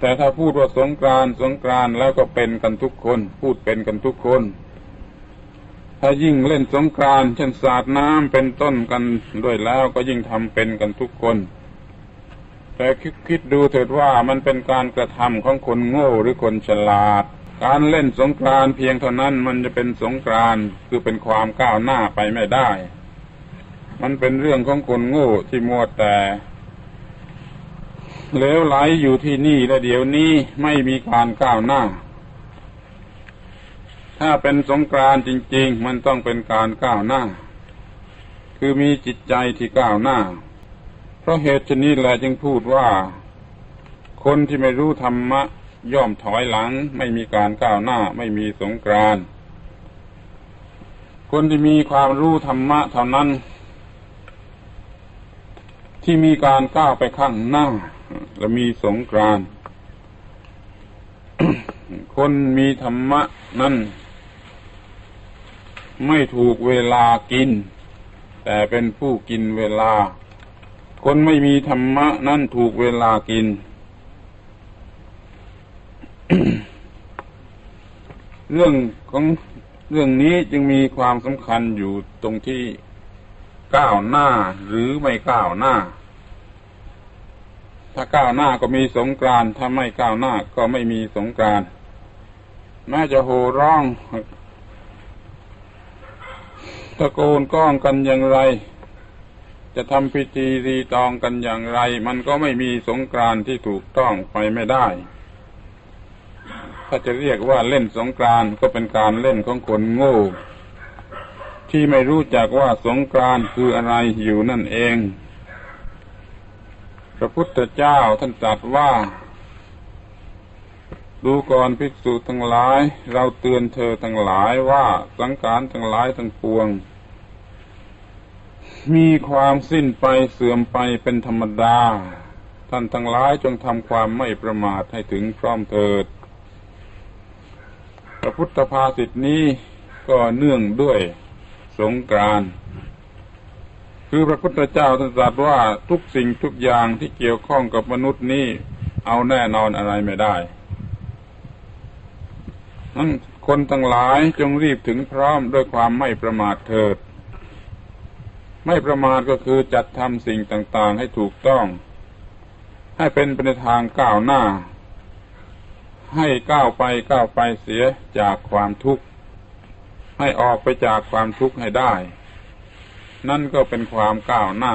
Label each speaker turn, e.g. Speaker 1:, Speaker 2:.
Speaker 1: แต่ถ้าพูดว่าสงกรานสงกรานแล้วก็เป็นกันทุกคน พูดเป็นกันทุกคน ถ้ายิ่งเล่นสงกรานเช่นสาดน้ำเป็นต้นกันด้วยแล้วก็ยิ่งทำเป็นกันทุกคน แต่คิดคิดดูเถิดว่ามันเป็นการกระทำของคนโง่หรือคนฉลาด การเล่นสงกรานเพียงเท่านั้นมันจะเป็นสงกรานคือเป็นความก้าวหน้าไปไม่ได้ มันเป็นเรื่องของคนโง่ที่มัวแต่ เหลวไหลอยู่ที่นี่และเดี๋ยวนี้ไม่มีการก้าวหน้า ถ้าเป็นสงกรานต์จริง ๆ มันต้องเป็นการก้าวหน้า คือมีจิตใจที่ก้าวหน้า เพราะเหตุชนี้แหละจึงพูดว่า คนที่ไม่รู้ธรรมะ ย่อมถอยหลัง ไม่มีการก้าวหน้า ไม่มีสงกรานต์คนที่มีความรู้ธรรมะเท่านั้นที่มีการก้าวไปข้างหน้า และมีสงกรานต์คนมีธรรมะนั้นไม่ถูกเวลากิน แต่เป็นผู้กินเวลา คนไม่มีธรรมะนั่นถูกเวลากิน เรื่องของเรื่องนี้จึงมีความสำคัญอยู่ตรงที่ก้าวหน้าหรือไม่ก้าวหน้า ถ้าก้าวหน้าก็มีสงกรานถ้าไม่ก้าวหน้าก็ไม่มีสงกรานแม้จะโห่ร้องตะโกนก้องกันอย่างไร จะทำพิธีรีตองกันอย่างไร มันก็ไม่มีสงกรานที่ถูกต้องไปไม่ได้ ถ้าจะเรียกว่าเล่นสงกรานก็เป็นการเล่นของคนโง่ ที่ไม่รู้จักว่าสงกรานคืออะไรอยู่นั่นเอง พระพุทธเจ้าท่านตรัสว่า ดูก่อนภิกษุทั้งหลาย เราเตือนเธอทั้งหลายว่าสังขารทั้งหลายทั้งปวง มีความสิ้นไปเสื่อมไปเป็นธรรมดา ท่านทั้งหลายจงทำความไม่ประมาทให้ถึงพร้อมเถิด พระพุทธภาษิตนี้ก็เนื่องด้วยสงกรานต์ คือพระพุทธเจ้าท่านตรัสว่าทุกสิ่งทุกอย่างที่เกี่ยวข้องกับมนุษย์นี้เอาแน่นอนอะไรไม่ได้นั้นคนทั้งหลายจงรีบถึงพร้อมด้วยความไม่ประมาทเถิด ไม่ประมาทก็คือจัดทำสิ่งต่าง ๆ ให้ถูกต้อง ให้เป็นไปในทางก้าวหน้า ให้ก้าวไปก้าวไปเสียจากความทุกข์ ให้ออกไปจากความทุกข์ให้ได้ นั่นก็เป็นความก้าวหน้า